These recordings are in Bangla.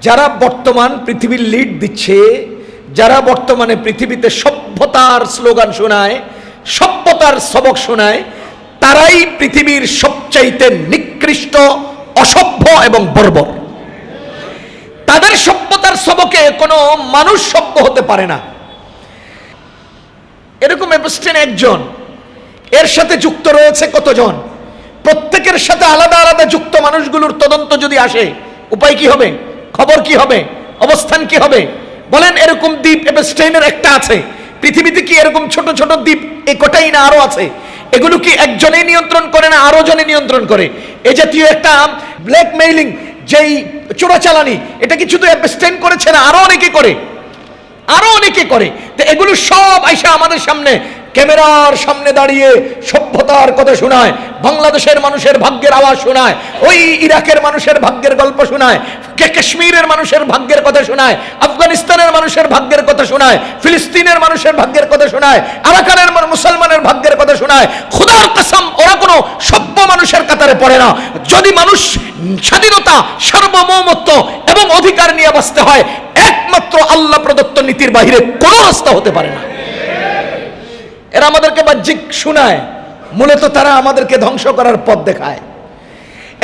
যারা বর্তমান পৃথিবীর লিড দিচ্ছে, যারা বর্তমানে পৃথিবীতে সভ্যতার স্লোগান শোনায়, সভ্যতার সবক শোনায়, তারাই পৃথিবীর সবচাইতে নিকৃষ্ট, অসভ্য এবং বর্বর। তাদের সভ্যতার সবকে কোনো মানুষ সভ্য হতে পারে না। এরকম এপস্টেন একজন, এর সাথে যুক্ত রয়েছে কতজন? প্রত্যেকের সাথে আলাদা আলাদা যুক্ত মানুষগুলোর তদন্ত যদি আসে, উপায় কি হবে? খবর কি হবে? অবস্থান কি হবে? বলেন এরকম দ্বীপ এপস্টেইনের একটা আছে। পৃথিবীতে কি এরকম ছোট ছোট দ্বীপ? এ কটাই না আরও আছে? এগুলো কি একজনে নিয়ন্ত্রণ করে না আরও জনে নিয়ন্ত্রণ করে? এ জাতীয় একটা ব্ল্যাকমেইলিং যেই চোরাচালানি, এটা কি শুধু এপস্টেইন করেছে না আরও অনেকে করে? আরও অনেকে করে। তো এগুলো সব আইসা আমাদের সামনে, ক্যামেরার সামনে দাঁড়িয়ে সভ্যতার কথা শোনায়, বাংলাদেশের মানুষের ভাগ্যের আওয়াজ শোনায়, ওই ইরাকের মানুষের ভাগ্যের গল্প শোনায় কে কাশ্মীরের মানুষের ভাগ্যের কথা শোনায়, আফগানিস্তানের মানুষের ভাগ্যের কথা শোনায়, ফিলিস্তিনের মানুষের ভাগ্যের কথা শোনায়, আরাকানের মুসলমানের ভাগ্যের কথা শোনায়, খুদার কসম, ওরা কোনো সভ্য মানুষের কাতারে পড়ে না। যদি মানুষ স্বাধীনতা, সার্বভৌমত্ব এবং অধিকার নিয়ে বাঁচতে হয়, একমাত্র আল্লাহ প্রদত্ত নীতির বাহিরে কোনো রাস্তা হতে পারে না। এরা আমাদেরকে বাহ্যিক শোনায়, মূলত তারা আমাদেরকে ধ্বংস করার পথ দেখায়।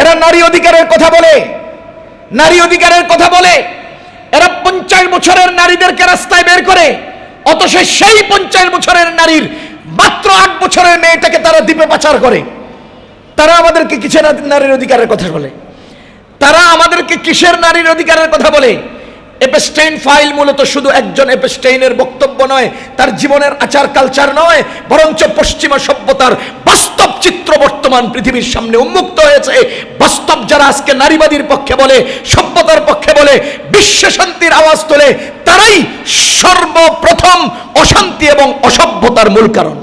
এরা নারী অধিকারের কথা বলে নারী অধিকারের কথা বলে, এরা পঞ্চাশ বছরের নারীদেরকে রাস্তায় বের করে, অথচ সেই পঞ্চাশ বছরের নারীর মাত্র আট বছরের মেয়েটাকে তারা দ্বীপে পাচার করে। তারা আমাদেরকে কিসের নারীর অধিকারের কথা বলে? তারা আমাদেরকে কিসের নারীর অধিকারের কথা বলে? এপেস্টাইন ফাইল মূলত শুধু একজন এপেস্টাইনের বক্তব্য নয়, তার জীবনের আচার কালচার নয়, বরঞ্চ পশ্চিমা সভ্যতার বাস্তব চিত্র বর্তমান পৃথিবীর সামনে উন্মুক্ত হয়েছে। বাস্তব যারা আজকে নারীবাদীর পক্ষে বলে, সভ্যতার পক্ষে বলে, বিশ্ব শান্তির আওয়াজ তোলে, তারাই সর্বপ্রথম অশান্তি এবং অসভ্যতার মূল কারণ।